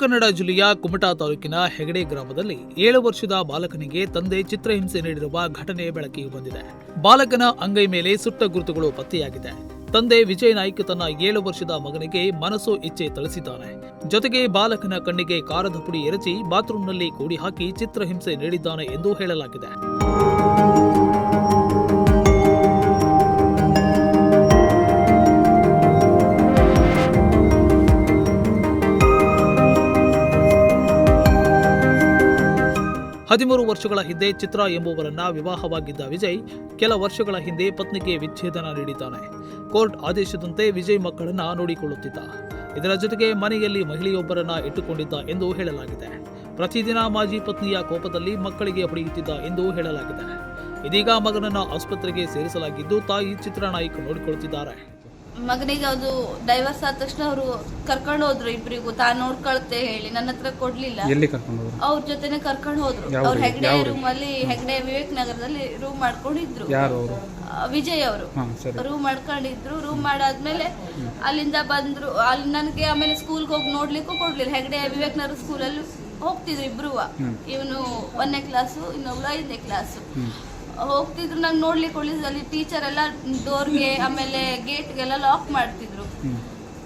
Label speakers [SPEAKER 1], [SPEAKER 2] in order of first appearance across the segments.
[SPEAKER 1] ಕನ್ನಡ ಜಿಲ್ಲೆಯ ಕುಮಟಾ ತಾಲೂಕಿನ ಹೆಗಡೆ ಗ್ರಾಮದಲ್ಲಿ ಏಳು ವರ್ಷದ ಬಾಲಕನಿಗೆ ತಂದೆ ಚಿತ್ರಹಿಂಸೆ ನೀಡಿರುವ ಘಟನೆ ಬೆಳಕಿಗೆ ಬಂದಿದೆ. ಬಾಲಕನ ಅಂಗೈ ಮೇಲೆ ಸುಟ್ಟ ಗುರುತುಗಳು ಪತ್ತೆಯಾಗಿದೆ. ತಂದೆ ವಿಜಯ್ ನಾಯ್ಕ್ ತನ್ನ ಏಳು ವರ್ಷದ ಮಗನಿಗೆ ಮನಸ್ಸು ಇಚ್ಛೆ ತಳಿಸಿದ್ದಾನೆ ಜೊತೆಗೆ ಬಾಲಕನ ಕಣ್ಣಿಗೆ ಕಾರದ ಪುಡಿ ಎರಚಿ ಬಾತ್ರೂಮ್ನಲ್ಲಿ ಕೂಡಿ ಹಾಕಿ ಚಿತ್ರಹಿಂಸೆ ನೀಡಿದ್ದಾನೆ ಎಂದು ಹೇಳಲಾಗಿದೆ. ಹದಿಮೂರು ವರ್ಷಗಳ ಹಿಂದೆ ಚಿತ್ರ ಎಂಬುವರನ್ನ ವಿವಾಹವಾಗಿದ್ದ ವಿಜಯ್ ಕೆಲ ವರ್ಷಗಳ ಹಿಂದೆ ಪತ್ನಿಗೆ ವಿಚ್ಛೇದನ ನೀಡಿದ್ದಾನೆ. ಕೋರ್ಟ್ ಆದೇಶದಂತೆ ವಿಜಯ್ ಮಕ್ಕಳನ್ನ ನೋಡಿಕೊಳ್ಳುತ್ತಿದ್ದ. ಇದರ ಜೊತೆಗೆ ಮನೆಯಲ್ಲಿ ಮಹಿಳೆಯೊಬ್ಬರನ್ನ ಇಟ್ಟುಕೊಂಡಿದ್ದ ಎಂದು ಹೇಳಲಾಗಿದೆ. ಪ್ರತಿದಿನ ಮಾಜಿ ಪತ್ನಿಯ ಕೋಪದಲ್ಲಿ ಮಕ್ಕಳಿಗೆ ಹೊಡೆಯುತ್ತಿದ್ದ ಎಂದು ಹೇಳಲಾಗಿದೆ. ಇದೀಗ ಮಗನನ್ನ ಆಸ್ಪತ್ರೆಗೆ ಸೇರಿಸಲಾಗಿದ್ದು ತಾಯಿ ಚಿತ್ರನಾಯ್ಕ್ ನೋಡಿಕೊಳ್ಳುತ್ತಿದ್ದಾರೆ.
[SPEAKER 2] ಮಗನಿಗೆ ಅದು ಡೈವರ್ಸ್ ಆದ ತಕ್ಷಣ ಅವರು ಕರ್ಕೊಂಡು ಹೋದ್ರು ಇಬ್ರಿಗೂ. ತಾನು ನೋಡ್ಕೊಳ್ತೆ ಹೇಳಿ. ನನ್ನ ಹತ್ರ ಕೊಡ್ಲಿಲ್ಲ.
[SPEAKER 3] ಎಲ್ಲಿ ಕರ್ಕೊಂಡು ಹೋದ್ರು?
[SPEAKER 2] ಅವ್ರ ಜೊತೆನೆ ಕರ್ಕೊಂಡು ಹೋದ್ರು.
[SPEAKER 3] ಯಾವ
[SPEAKER 2] ಅವ್ರ
[SPEAKER 3] ಊರಿಗೆ?
[SPEAKER 2] ಹೆಗ್ಡೆ
[SPEAKER 3] ಯಾವ ಊರಿಗೆ?
[SPEAKER 2] ರೂಮ್ ಅಲ್ಲಿ ಹೆಗ್ಡೆ ವಿವೇಕ್ ನಗರದಲ್ಲಿ ರೂಮ್ ಮಾಡ್ಕೊಂಡಿದ್ರು.
[SPEAKER 3] ಯಾರು ಅವರು?
[SPEAKER 2] ಆ, ವಿಜಯ್ ಅವರು.
[SPEAKER 3] ಹಾಂ ಸರಿ.
[SPEAKER 2] ರೂಮ್ ಮಾಡ್ಕೊಂಡಿದ್ರು. ರೂಮ್ ಮಾಡಾದ್ಮೇಲೆ ಅಲ್ಲಿಂದ ಬಂದ್ರು. ಅಲ್ಲಿ ನನಗೆ ಆಮೇಲೆ ಸ್ಕೂಲ್ಗೆ ಹೋಗಿ ನೋಡ್ಲಿಕ್ಕೂ ಕೊಡ್ಲಿಲ್ಲ. ಹೆಗ್ಡೆ ವಿವೇಕ್ ನಗರ ಸ್ಕೂಲಲ್ಲಿ ಹೋಗ್ತಿದ್ರು ಇಬ್ರು. ಇವನು ಒಂದನೇ ಕ್ಲಾಸು ಇನ್ನೊಬ್ಳು ಐದನೇ ಕ್ಲಾಸು
[SPEAKER 3] ಹ್ಮ್.
[SPEAKER 2] ಹೋಗ್ತಿದ್ರು ನಂಗೆ ನೋಡ್ಲಿಕ್ಕೆ ಅಲ್ಲಿ ಟೀಚರ್ ಎಲ್ಲ ಡೋರ್ಗೆ ಆಮೇಲೆ ಗೇಟ್ಗೆಲ್ಲ ಲಾಕ್ ಮಾಡ್ತಿದ್ರು.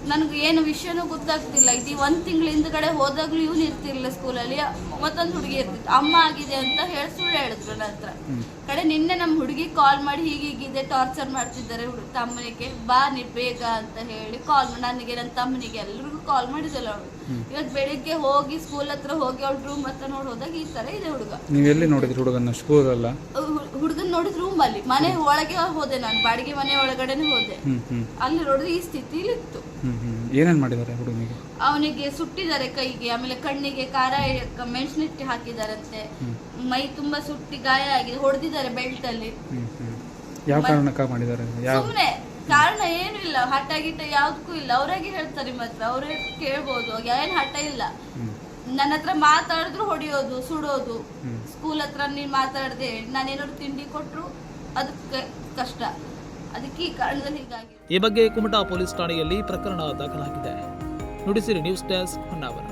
[SPEAKER 2] ನನಗೆ ಏನು ವಿಷಯನೂ ಗೊತ್ತಾಗ್ತಿಲ್ಲ. ಇದು ಒಂದು ತಿಂಗಳ ಹಿಂದ್ಗಡೆ ಹೋದಾಗ್ಲೂ ಇವನು ಇರ್ತಿರ್ಲಿಲ್ಲ ಸ್ಕೂಲಲ್ಲಿ. ಮತ್ತೊಂದು ಹುಡುಗಿ ಇರ್ತಿತ್ತು. ಅಮ್ಮ ಆಗಿದೆ ಅಂತ ಹೇಳಿ ಸುಳ್ಳು ಹೇಳಿದ್ರು ನನ್ನ ಹತ್ರ. ಕಡೆ ನಿನ್ನೆ ನಮ್ಮ ಹುಡುಗಿ ಕಾಲ್ ಮಾಡಿ ಹೀಗೆ ಹೀಗಿದೆ ಟಾರ್ಚರ್ ಮಾಡ್ತಿದ್ದಾರೆ ಹುಡುಗ ತಮ್ಮನಿಗೆ. ಬಾ ನೀ ಬೇಗ ಅಂತ ಹೇಳಿ ಕಾಲ್ ಮಾಡಿ ನನಗೆ ನನ್ನ ತಮ್ಮನಿಗೆ ಎಲ್ರಿಗೂ ಕಾಲ್ ಮಾಡಿದಲ್ಲ ಅವಳು. ಇವತ್ತು ಬೆಳಿಗ್ಗೆ ಹೋಗಿ ಸ್ಕೂಲ್ ಹತ್ರ ಹೋಗಿ ಅವಳು ರೂಮ್ ಹತ್ರ ನೋಡಿ ಹೋದಾಗ ಈ ತರ ಇದೆ ಹುಡುಗ.
[SPEAKER 3] ನೀವು ಎಲ್ಲಿ ನೋಡಿದ್ರಿ ಹುಡುಗನ ಸ್ಕೂಲಲ್ಲ
[SPEAKER 2] ಹುಡುಗನ್ ನೋಡಿದ್ ರೂಮ್ ಅಲ್ಲಿ. ಮನೆ ಒಳಗೆ ಹೋದೆ ನಾನು ಬಾಡಿಗೆ ಮನೆ ಒಳಗಡೆನೆ ಹೋದೆ. ಅಲ್ಲಿ ನೋಡಿದ್ರೆ ಈ
[SPEAKER 3] ಸ್ಥಿತಿ ಇತ್ತು ಏನೇನ್ ಮಾಡಿದ್ದಾರೆ ಹುಡುಗನಿಗೆ
[SPEAKER 2] ಅವನಿಗೆ ಸುಟ್ಟಿದ್ದಾರೆ ಕೈಗೆ ಆಮೇಲೆ ಕಣ್ಣಿಗೆ ಖಾರ ಮೆಣಸಿನಿಟ್ಟು ಹಾಕಿದಾರಂತೆ. ಮೈ ತುಂಬಾ ಸುಟ್ಟಿ ಗಾಯ ಆಗಿದೆ ಹೊಡೆದಿದ್ದಾರೆ ಬೆಲ್ಟ್ ಅಲ್ಲಿ.
[SPEAKER 3] ಯಾವ ಕಾರಣಕ್ಕೆ ಮಾಡಿದ್ದಾರೆ ಸುಮ್ಮನೆ
[SPEAKER 2] ಸುಮ್ನೆ ಕಾರಣ ಏನು ಇಲ್ಲ. ಹಠ ಗಿಟ್ಟ ಯಾವ್ದಕ್ಕೂ ಇಲ್ಲ. ಅವರಾಗೆ ಹೇಳ್ತಾರೆ ಮಾತ್ರ ಅವ್ರೇ ಕೇಳ್ಬೋದು. ಏನ್ ಹಠ ಇಲ್ಲ. ನನ್ನ ಹತ್ರ ಮಾತಾಡಿದ್ರು ಹೊಡಿಯೋದು ಸುಡೋದು. ಸ್ಕೂಲ್ ಹತ್ರ ನೀನ್ ಮಾತಾಡದೆ ನಾನೇನಾದ್ರು ತಿಂಡಿ ಕೊಟ್ರು ಅದಕ್ಕೆ ಕಷ್ಟ. ಅದಕ್ಕೆ ಈ ಕಾರಣದಲ್ಲಿ ಹೀಗಾಗಿ
[SPEAKER 1] ಈ ಬಗ್ಗೆ ಕುಮಟಾ ಪೊಲೀಸ್ ಠಾಣೆಯಲ್ಲಿ ಪ್ರಕರಣ ದಾಖಲಾಗಿದೆ. Nudisiri news desk Honnavar.